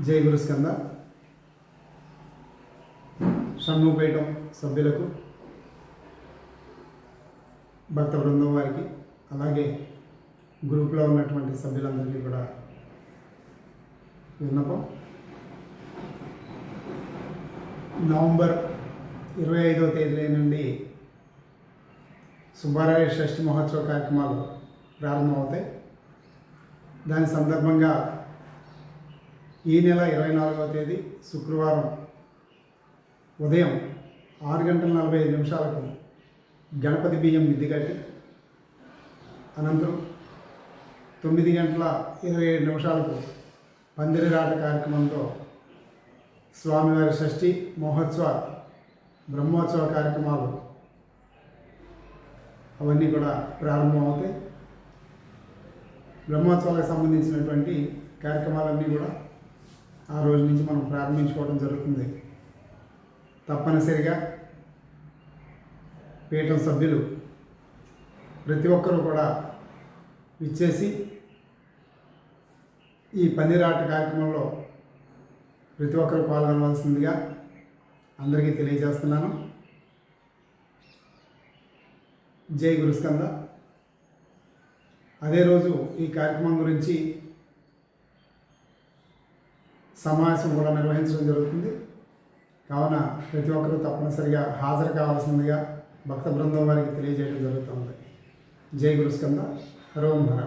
జై గురుస్కంద షణ్ముపేటం సభ్యులకు భక్త బృందం వారికి అలాగే గ్రూప్లో ఉన్నటువంటి సభ్యులందరికీ కూడా విన్నపం. నవంబర్ ఇరవై ఐదవ తేదీ నుండి సుబ్బారాయ షష్ఠి మహోత్సవ కార్యక్రమాలు ప్రారంభమవుతాయి. దాని సందర్భంగా ఈ నెల ఇరవై నాలుగవ తేదీ శుక్రవారం ఉదయం ఆరు గంటల నలభై ఐదు నిమిషాలకు గణపతి బియ్యం మిద్దిగట్టి అనంతరం తొమ్మిది గంటల ఇరవై ఏడు నిమిషాలకు పందిరి రాట కార్యక్రమంతో స్వామివారి షష్ఠి మహోత్సవ బ్రహ్మోత్సవ కార్యక్రమాలు అవన్నీ కూడా ప్రారంభమవుతాయి. బ్రహ్మోత్సవాలకు సంబంధించినటువంటి కార్యక్రమాలన్నీ కూడా ఆ రోజు నుంచి మనం ప్రారంభించుకోవడం జరుగుతుంది. తప్పనిసరిగా పీఠం సభ్యులు ప్రతి ఒక్కరూ కూడా ఇచ్చేసి ఈ పందిరాట కార్యక్రమంలో ప్రతి ఒక్కరూ పాల్గొనవలసిందిగా అందరికీ తెలియజేస్తున్నాను. జై గురుస్కంద. అదే రోజు ఈ కార్యక్రమం గురించి సమావేశం కూడా నిర్వహించడం జరుగుతుంది. కావున ప్రతి ఒక్కరూ తప్పనిసరిగా హాజరు కావాల్సిందిగా భక్త బృందం వారికి తెలియజేయడం జరుగుతుంది జై గురుస్కంద హరోం హర